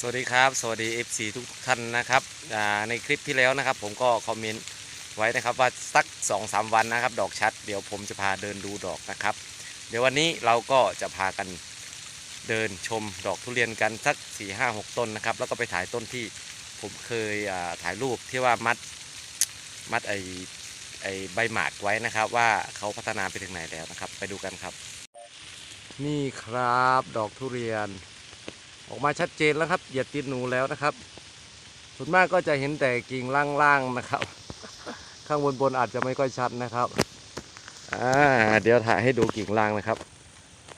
สวัสดีครับ สวัสดี FC ทุกท่านนะครับในคลิปที่แล้วนะครับ ผมก็คอมเมนต์ไว้นะครับว่าสัก2อสวันนะครับ ดอกชัด เดี๋ยวผมจะพาเดินดูดอกนะครับ เดี๋ยววันนี้เราก็จะพากันเดินชมดอกทุเรียนกันสัก4ี่ห้าหกต้นนะครับ แล้วก็ไปถ่ายต้นที่ผมเคยถ่ายรูปที่ว่ามัดมัดไอไอใบหมากไว้นะครับ ว่าเขาพัฒนาไปถึงไหนแล้วนะครับ ไปดูกันครับ นี่ครับดอกทุเรียน ออกมาชัดเจนแล้วครับเหยียดติดหนูแล้วนะครับส่วนมากก็จะเห็นแต่กิ่งล่างๆนะครับ ข้างบนบนอาจจะไม่ค่อยชัดนะครับอ่าเดี๋ยวถ่ายให้ดูกิ่งล่างนะครับ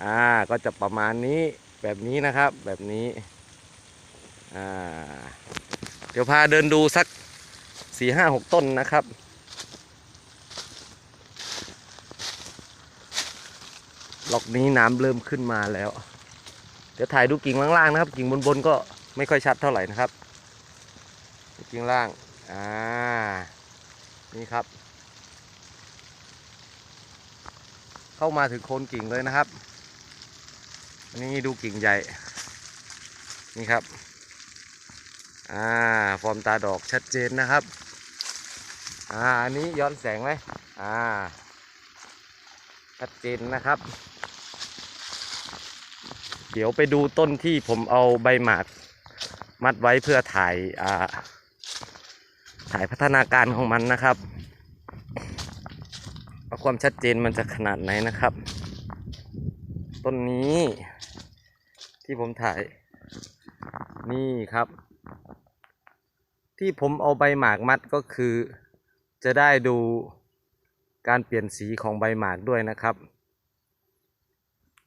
อ่าก็จะประมาณนี้แบบนี้นะครับแบบนี้อ่าเดี๋ยวพาเดินดูสักสี่ห้าหกต้นนะครับล็อกนี้น้ำเริ่มขึ้นมาแล้ว ดี๋ยวถ่ายดูกิ่งล่างๆนะครับ กิ่งบนๆก็ไม่ค่อยชัดเท่าไหร่นะครับ กิ่งล่างอ่านี่ครับ เข้ามาถึงโคนกิ่งเลยนะครับอันนี้ดูกิ่งใหญ่นี่ครับอ่าฟอร์มตาดอกชัดเจนนะครับอ่าอันนี้ย้อนแสงไหมอ่าชัดเจนนะครับ เดี๋ยวไปดูต้นที่ผมเอาใบหมากมัดไว้เพื่อถ่ายอ่าถ่ายพัฒนาการของมันนะครับว่าความชัดเจนมันจะขนาดไหนนะครับ ต้นนี้ที่ผมถ่าย นี่ครับ ที่ผมเอาใบหมากมัดก็คือ จะได้ดูการเปลี่ยนสีของใบหมากด้วยนะครับ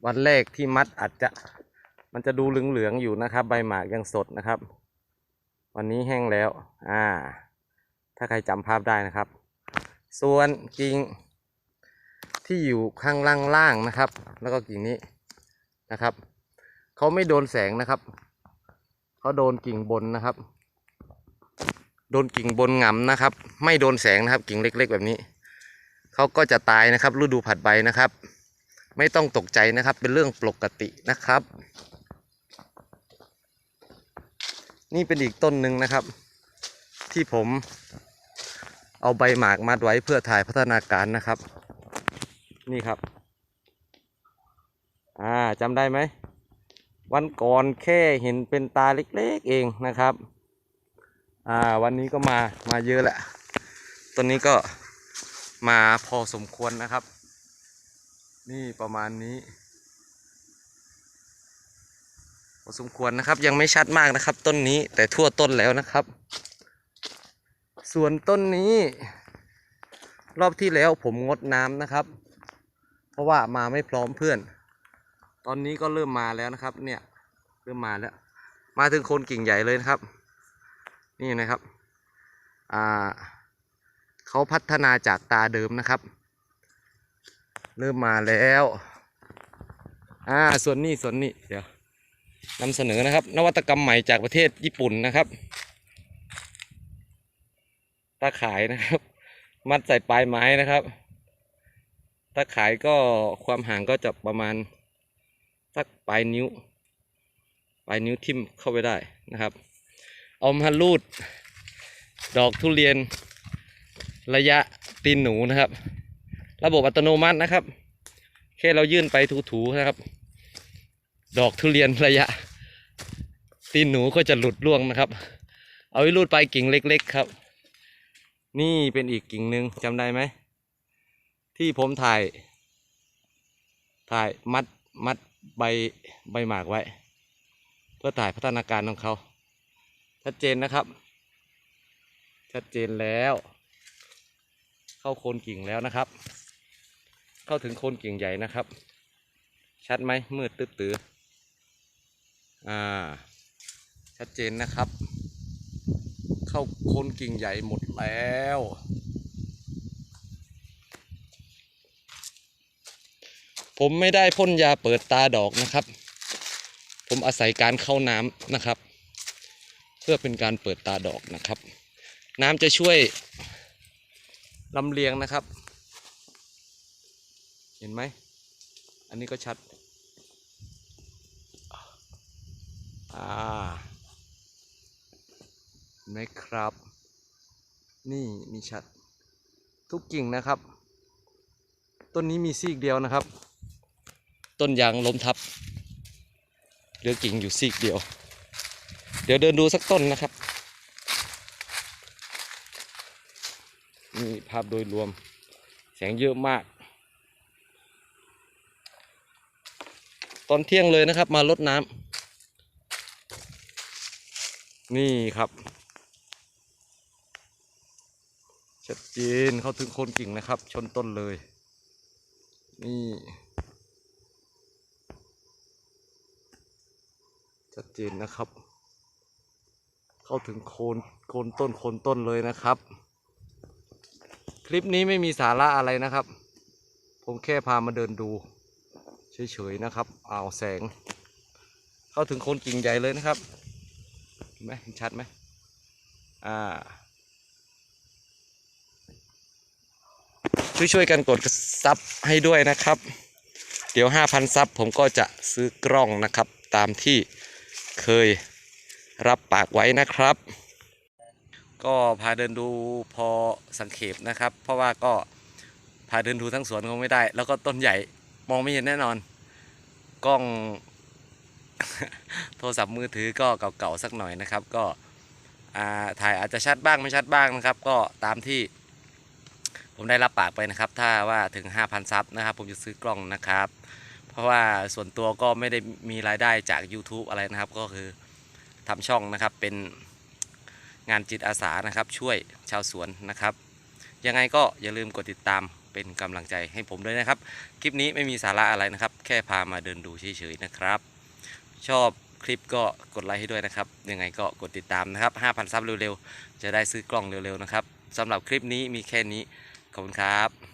วันแรกที่มัดอาจจะมันจะดูเหลืองๆอยู่นะครับ ใบหมากยังสดนะครับ วันนี้แห้งแล้ว อ่า ถ้าใครจำภาพได้นะครับ ส่วนกิ่งที่อยู่ข้างล่างๆนะครับ แล้วก็กิ่งนี้นะครับเขาไม่โดนแสงนะครับเขาโดนกิ่งบนนะครับ โดนกิ่งบนหงำนะครับ ไม่โดนแสงนะครับ กิ่งเล็ก ๆ แบบนี้เขาก็จะตายนะครับ ฤดูผัดใบนะครับ ไม่ต้องตกใจนะครับ เป็นเรื่องปกตินะครับ นี่เป็นอีกต้นหนึ่งนะครับ ที่ผมเอาใบหมากมัดไว้เพื่อถ่ายพัฒนาการนะครับ นี่ครับ อ่าจำได้ไหม วันก่อนแค่เห็นเป็นตาเล็กๆเองนะครับ อ่าวันนี้ก็มามาเยอะแหละต้นนี้ก็มาพอสมควรนะครับ นี่ประมาณนี้พอสมควรนะครับยังไม่ชัดมากนะครับ ต้นนี้แต่ทั่วต้นแล้วนะครับ ส่วนต้นนี้ รอบที่แล้วผมงดน้ำนะครับ เพราะว่ามาไม่พร้อมเพื่อน ตอนนี้ก็เริ่มมาแล้วนะครับ เนี่ยเริ่มมาแล้ว มาถึงโคนกิ่งใหญ่เลยนะครับ นี่นะครับอ่าเขาพัฒนาจากตาเดิมนะครับ เริ่มมาแล้ว อ่าส่วนนี้ส่วนนี้เดี๋ยวนำเสนอนะครับ นวัตกรรมใหม่จากประเทศญี่ปุ่นนะครับตาข่ายนะครับ มัดใส่ปลายไม้นะครับตาข่ายก็ความห่างก็จะประมาณสักปลายนิ้ว ปลายนิ้วทิ่มเข้าไปได้นะครับ เอามาลูด ดอกทุเรียนระยะตีนหนูนะครับ ระบบอัตโนมัตินะครับ แค่เรายื่นไปถูๆนะครับ ดอกทุเรียนระยะ ตีนหนูก็จะหลุดร่วงนะครับ เอาไว้รูดไปกิ่งเล็ก ๆ ครับ นี่เป็นอีกกิ่งหนึ่งจำได้ไหม ที่ผมถ่าย ถ่ายมัดมัดใบใบหมากไว้ เพื่อถ่ายพัฒนาการของเขา ชัดเจนนะครับ ชัดเจนแล้ว เข้าโคนกิ่งแล้วนะครับ เข้าถึงโคนกิ่งใหญ่นะครับ ชัดไหมมืดตื้อตื้ออ่า ชัดเจนนะครับ เข้าโคนกิ่งใหญ่หมดแล้วผมไม่ได้พ่นยาเปิดตาดอกนะครับ ผมอาศัยการเข้าน้ำนะครับ เพื่อเป็นการเปิดตาดอกนะครับ น้ำจะช่วยลำเลียงนะครับ เห็นไหม อันนี้ก็ชัด อ่าเห็นไหมครับ นี่มีชัด ทุกกิ่งนะครับ ต้นนี้มีซีกเดียวนะครับ ต้นยางล้มทับ เหลือกิ่งอยู่ซีกเดียว เดี๋ยวเดินดูสักต้นนะครับนี่ภาพโดยรวม แสงเยอะมาก อนเที่ยงเลยนะครับ มาลดน้ำนี่ครับชัดเจนเข้าถึงโคนกิ่งนะครับ ชนต้นเลย นี่ชัดเจนนะครับ เข้าถึงโคนโคนต้นโคนต้นเลยนะครับ คลิปนี้ไม่มีสาระอะไรนะครับ ผมแค่พามาเดินดู เฉยๆนะครับเอาวแสง เข้าถึงโคนกิ่งใหญ่เลยนะครับเห็นไหมเห็นชัดไหมอ่าช่วยๆกันกดซับให้ด้วยนะครับ เดี๋ยว 5,000 ซับผมก็จะซื้อกล้องนะครับ ตามที่เคยรับปากไว้นะครับ ก็พาเดินดูพอสังเขปนะครับ เพราะว่าก็พาเดินดูทั้งสวนคงไม่ได้ แล้วก็ต้นใหญ่ มองไม่เห็นแน่นอน กล้อง โทรศัพท์มือถือก็เก่าๆสักหน่อยนะครับ ก็ถ่ายอาจจะชัดบ้างไม่ชัดบ้างนะครับ ก็ตามที่ ผมได้รับปากไปนะครับ ถ้าว่าถึง 5,000ซับนะครับ ผมจะซื้อกล้องนะครับ เพราะว่าส่วนตัวก็ไม่ได้มีรายได้จาก YouTube อะไรนะครับ ก็คือทำช่องนะครับเป็นงานจิตอาสานะครับ ช่วยชาวสวนนะครับ ยังไงก็อย่าลืมกดติดตาม เป็นกำลังใจให้ผมด้วยนะครับ คลิปนี้ไม่มีสาระอะไรนะครับ แค่พามาเดินดูเฉยๆนะครับ ชอบคลิปก็กดไลค์ให้ด้วยนะครับ ยังไงก็กดติดตามนะครับ 5,000 ซับเร็วๆ จะได้ซื้อกล้องเร็วๆนะครับสำหรับคลิปนี้มีแค่นี้ ขอบคุณครับ